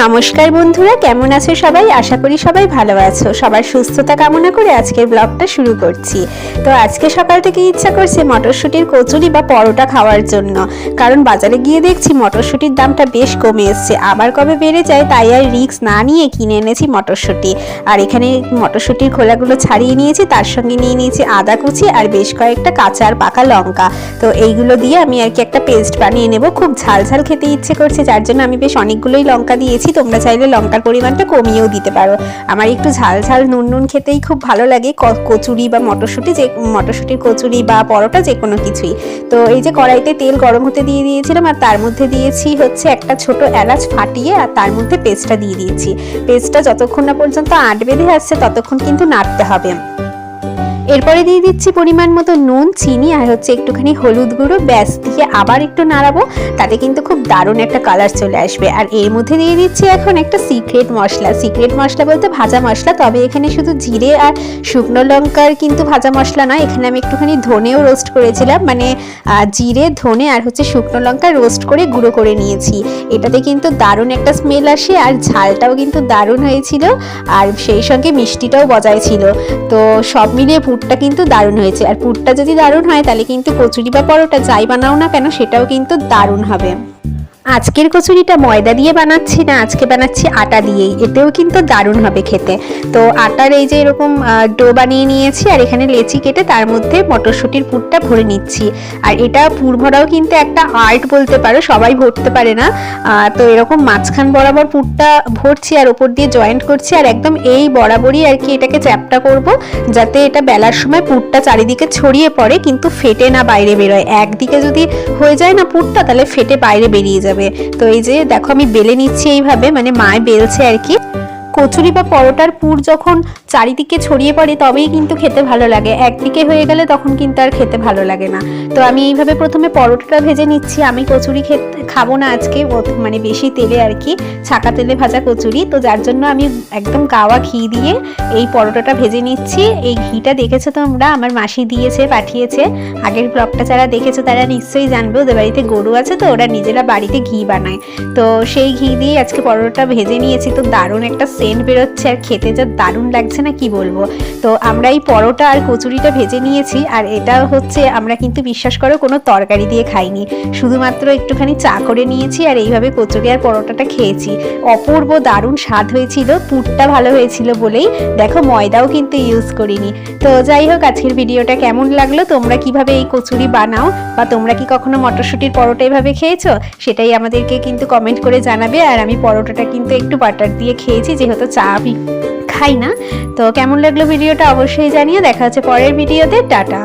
নমস্কার বন্ধুরা, কেমন আছো সবাই? আশা করি সবাই ভালো আছো। সবার সুস্থতা কামনা করে আজকের ব্লগটা শুরু করছি। তো আজকে সকাল থেকে ইচ্ছা করছে মটরশুঁটির কচুরি বা পরোটা খাওয়ার জন্য। কারণ বাজারে গিয়ে দেখছি মটরশুঁটির দামটা বেশ কমে এসছে। আবার কবে বেড়ে যায় তাই আর রিস্ক না নিয়ে কিনে এনেছি মটরশুঁটি। আর এখানে মটরশুঁটির খোলাগুলো ছাড়িয়ে নিয়েছি, তার সঙ্গে নিয়ে নিয়েছি আদা কুচি আর বেশ কয়েকটা কাঁচা আর পাকা লঙ্কা। তো এইগুলো দিয়ে আমি আর কি একটা পেস্ট বানিয়ে নেব। খুব ঝাল ঝাল খেতে ইচ্ছে করছে, যার জন্য আমি বেশ অনেকগুলোই লঙ্কা দিয়েছি। তোমরা চাইলে লঙ্কার পরিমাণটা কমিয়েও দিতে পারো। আমার একটু ঝাল ঝাল নুন নুন খেতেই খুব ভালো লাগে কচুরি বা মটরশুঁটি যে, মটরশুঁটির কচুরি বা পরোটা যে কোনো কিছুই। তো এই যে কড়াইতে তেল গরম হতে দিয়ে দিয়েছিলাম, আর তার মধ্যে দিয়েছি হচ্ছে একটা ছোট এলাচ ফাটিয়ে, আর তার মধ্যে পেস্টটা দিয়ে দিয়েছি। পেস্টটা যতক্ষণ না পর্যন্ত আট বেঁধে আসছে, ততক্ষণ কিন্তু নাড়তে হবে। এরপরে দিয়ে দিচ্ছি পরিমাণ মতো নুন, চিনি আর হচ্ছে একটুখানি হলুদ গুঁড়ো। ব্যাস, দিয়ে আবার একটু নাড়াবো। তাতে কিন্তু খুব দারুণ একটা কালার চলে আসবে। আর এর মধ্যে দিয়ে দিচ্ছি এখন একটা সিক্রেট মশলা। সিক্রেট মশলা বলতে ভাজা মশলা, তবে এখানে শুধু জিরে আর শুকনো লঙ্কার কিন্তু ভাজা মশলা নয়। এখানে আমি একটুখানি ধনেও রোস্ট করেছিলাম। মানে জিরে, ধনে আর হচ্ছে শুকনো লঙ্কা রোস্ট করে গুঁড়ো করে নিয়েছি। এটাতে কিন্তু দারুণ একটা স্মেল আসে আর ঝালটাও কিন্তু দারুণ হয়েছিল। আর সেই সঙ্গে মিষ্টিটাও বজায় ছিল। তো সব মিলিয়ে পুরটা কিন্তু দারুণ হয়েছে। আর পুরটা যদি দারুণ হয়, তাহলে কিন্তু কচুরি বা পরোটা যাই বানাও না কেন, সেটাও কিন্তু দারুণ হবে। আজকের কচুরিটা ময়দা দিয়ে বানাচ্ছি না, আজকে বানাচ্ছি আটা দিয়েই। এতেও কিন্তু দারুণ হবে খেতে। তো আটার এই যে এরকম ডো বানিয়ে নিয়েছি, আর এখানে লেচি কেটে তার মধ্যে মটরশুঁটির পুরটা ভরে নিচ্ছি। আর এটা পুর ভরাও কিন্তু একটা আর্ট বলতে পারো, সবাই ভরতে পারে না। তো এরকম মাঝখান বরাবর পুরটা ভরছি আর ওপর দিয়ে জয়েন্ট করছি, আর একদম এই বরাবরই আর কি এটাকে চ্যাপটা করব, যাতে এটা বেলার সময় পুরটা চারিদিকে ছড়িয়ে পড়ে, কিন্তু ফেটে না বাইরে বেরোয়। একদিকে যদি হয়ে যায় না পুরটা, তাহলে ফেটে বাইরে বেরিয়ে যাবে। তো এই যে দেখো আমি বেলে নিচ্ছি এইভাবে মানে মায় বেলছে আর কি। কচুরি বা পরোটার পুর যখন চারিদিকে ছড়িয়ে পড়ে তবেই কিন্তু খেতে ভালো লাগে। একদিকে হয়ে গেলে তখন কিন্তু আর খেতে ভালো লাগে না। তো আমি এইভাবে প্রথমে পরোটাটা ভেজে নিচ্ছি। আমি কচুরি খেতে খাব না আজকে। মানে বেশি তেলে আর কি। ছাকা তেলে ভাজা কচুরি। তো যার জন্য আমি একদম গাওয়া ঘি দিয়ে এই পরোটাটা ভেজে নিচ্ছি। এই ঘিটা দেখেছ তোমরা? আমার মাসি দিয়েছে, পাঠিয়েছে। আগের ব্লগটা যারা দেখেছ তারা নিশ্চয়ই জানবে। ওদের বাড়িতে গরু আছে তো, ওরা নিজেরা বাড়িতে ঘি বানায়। তো সেই ঘি দিয়ে আজকে পরোটা ভেজে নিয়েছি। তো দারুণ একটা সেন্ট বেরোচ্ছে আর খেতে যা দারুণ লাগছে না কি বলব? তো আমরা এই পরোটা আর কচুরিটা ভেজে নিয়েছি আর এটা হচ্ছে আমরা কিন্তু বিশ্বাস করো কোনো তরকারি দিয়ে খাইনি। শুধুমাত্র একটুখানি চা করে নিয়েছি আর এইভাবে কচুরি আর পরোটাটা খেয়েছি। অপূর্ব দারুণ স্বাদ হয়েছিল, পুরটা ভালো হয়েছিল বলেই। দেখো, ময়দাও কিন্তু ইউজ করিনি। তো যাই হোক, আজকের ভিডিওটা কেমন লাগল? তোমরা কীভাবে এই কচুরি বানাও? বা তোমরা কি কখনো মটরশুঁটির পরোটা এভাবে খেয়েছো? সেটাই আমাদেরকে কিন্তু কমেন্ট করে জানাবে। আর আমি পরোটাটা কিন্তু একটু বাটার দিয়ে খেয়েছি, যেহেতু চা আমি খাই না। তো কেমন লাগল ভিডিওটা অবশ্যই জানিয়ে দেখা হচ্ছে পরের ভিডিওতে। টাটা।